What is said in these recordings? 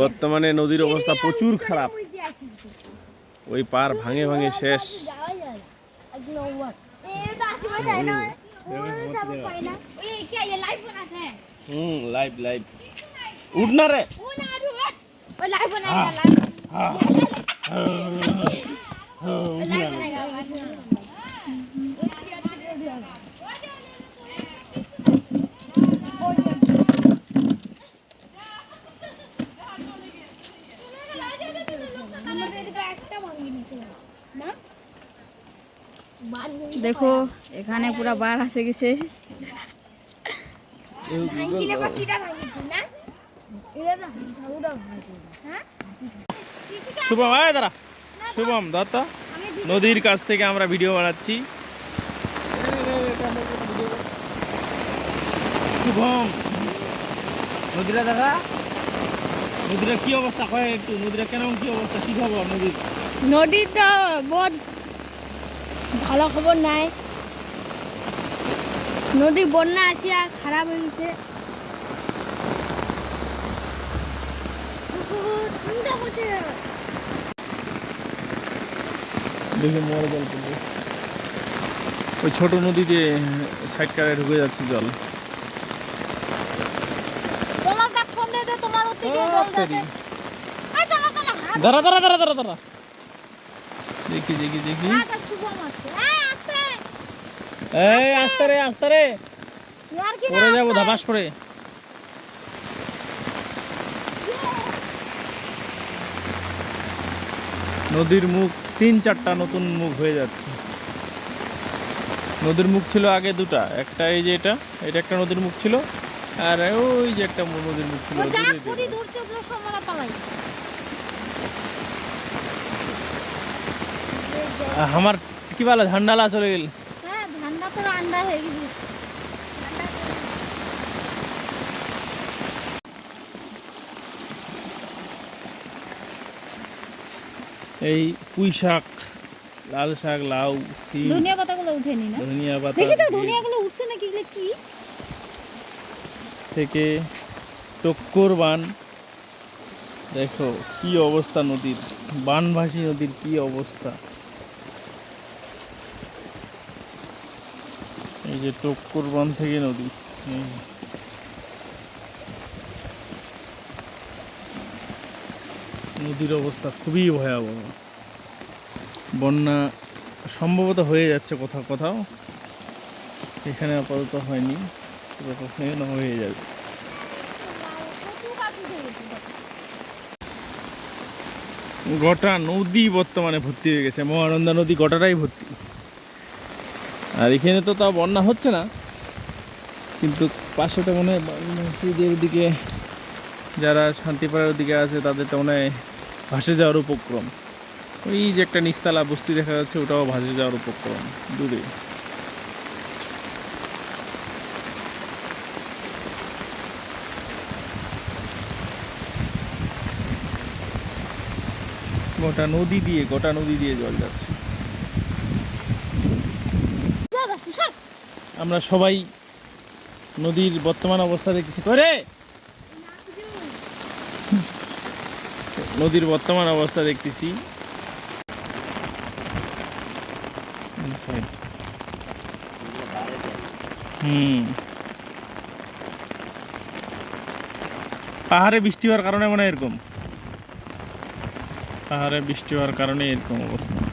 বর্তমানে নদীর অবস্থা প্রচুর খারাপ। ওই পার ভাঙে ভাঙে শেষ। হুম লাইভ লাইভ। উঠ না রে। দেখো, এখানে পুরা বার আসে গেছে। শুভম, আয় দাঁড়া। শুভম দত্ত নদীর কাছ থেকে আমরা ভিডিও বানাচ্ছি। শুভম। নদীরা দেখা নদীরা কি অবস্থা? কয় একটু। নদীরা কেন কি অবস্থা? কি খবর নদীর? নদীর তো বহুত ভালো খবর নাই। নদী বন্যা আসিয়া খারাপ হয়ে গেছে। দেখে মরে জল পড়বে ওই ছোট নদীতে সাইড কারে ঢুকে যাচ্ছে জল। তোমার হাত দাঁড়া দাঁড়া দাঁড়া দাঁড়া দাঁড়া। দেখি দেখি দেখি। আস্তে। এই আস্তে। রে আস্তে রে। পড়ে যাব ধাপাস করে। নদীর মুখ তিন চারটা নতুন মুখ হয়ে যাচ্ছে। নদীর মুখ ছিল আগে দুটা। একটা এই যে এটা এটা একটা নদীর মুখ ছিল। আর ওই যে একটা নদীর মুখ ছিল। আমার কি বলে ঝান্ডালা চলে গেল। হ্যাঁ এই পুঁই শাক লাল শাক লাউ সিম। ধনিয়া পাতাগুলো উঠেনি না? ধনিয়া পাতা দেখি তো ধনিয়াগুলো উঠছে নাকি এগুলো কি? থেকে টক্কর বান। দেখো কি অবস্থা নদীর। বানভাসী নদীর কি অবস্থা? এই যে টক্কর বান থেকে নদী। নদীর অবস্থা খুবই ভয়াবহ। বন্যা সম্ভবত হয়ে যাচ্ছে কোথাও কোথাও। এখানে আপাতত হয়নি। হয়ে যাবে। গোটা নদী বর্তমানে ভর্তি হয়ে গেছে। মহানন্দা নদী গোটাটাই ভর্তি। আর এখানে তো তাও বন্যা হচ্ছে না। কিন্তু পাশে তো মনে হয় দিকে যারা শান্তিপাড়ার দিকে আছে, তাদের তো মনে হয় ভাসে যাওয়ার উপক্রম। ওই যে একটা নিস্তালা বস্তি দেখা যাচ্ছে, ওটাও ভাসে যাওয়ার উপক্রম দূরে। গোটা নদী দিয়ে, গোটা নদী দিয়ে জল যাচ্ছে দাদা সুশাল আমরা সবাই নদীর বর্তমান অবস্থা দেখতেছি করে নদীর বর্তমান অবস্থা দেখতেছি। হুম। পাহাড়ে বৃষ্টি হওয়ার কারণে মনে হয় এরকম। পাহাড়ে বৃষ্টি হওয়ার কারণে এরকম অবস্থা।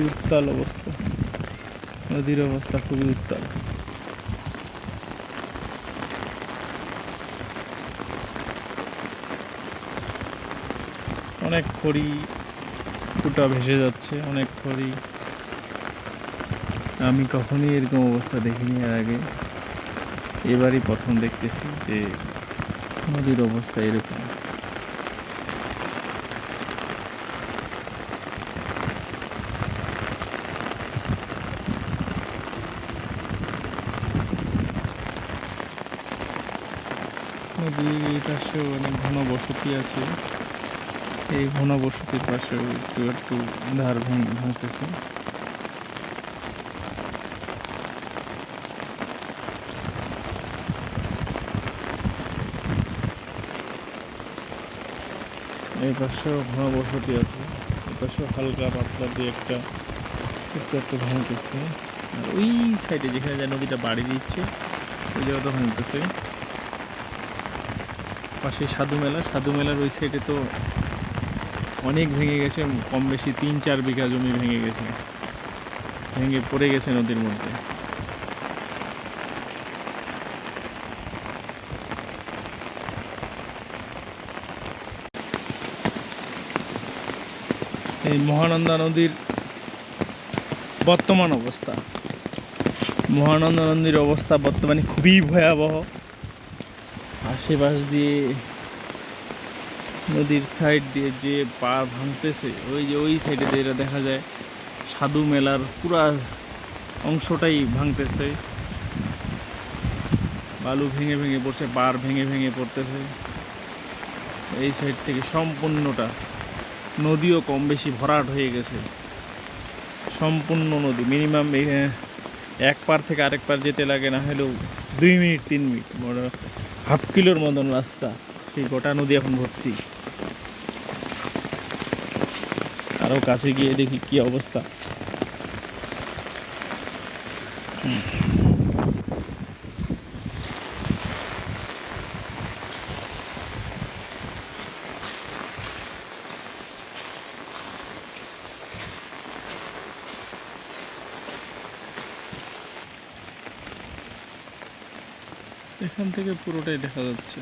খুবই উত্তাল অবস্থা। নদীর অবস্থা খুবই উত্তাল। অনেক খড়ি ফুটা ভেসে যাচ্ছে, অনেক খড়ি। আমি কখনোই এরকম অবস্থা দেখিনি এর আগে। এবারই প্রথম দেখতেছি যে নদীর অবস্থা এরকম। নদীর পাশেও অনেক ঘন বসতি আছে। এই ঘন বসতির পাশেও একটু একটু ধার ভাঙ- ভাঙতেছে এই পাশেও ঘন বসতি আছে। এই পাশেও হালকা পাতলা দিয়ে একটা একটু একটু ভাঙতেছে আর ওই সাইডে যেখানে যা নদীটা বাড়ি দিচ্ছে, ওই জায়গাটা ভাঙতেছে পাশে সাধু মেলা। সাধু মেলার ওই সাইডে তো অনেক ভেঙে গেছে, কম বেশি তিন চার বিঘা জমি ভেঙে গেছে। ভেঙে পড়ে গেছে নদীর মধ্যে। এই মহানন্দা নদীর বর্তমান অবস্থা। মহানন্দা নদীর অবস্থা বর্তমানে খুবই ভয়াবহ। আশেপাশ দিয়ে নদীর সাইড দিয়ে যে পা ভাঙতেছে, ওই যে ওই সাইডে যেটা দেখা যায়, সাধু মেলার পুরা অংশটাই ভাঙতেছে। বালু ভেঙে ভেঙে পড়ছে, পার ভেঙে ভেঙে পড়তেছে। এই সাইড থেকে সম্পূর্ণটা নদীও কম বেশি ভরাট হয়ে গেছে। সম্পূর্ণ নদী মিনিমাম এক পার থেকে আরেক পার যেতে লাগে, না হলেও দুই মিনিট, তিন মিনিট হাফ কিলোর মতন রাস্তা, সেই গোটা নদী এখন ভর্তি আরও কাছে গিয়ে দেখি কি অবস্থা হুম। এখান থেকে পুরোটাই দেখা যাচ্ছে।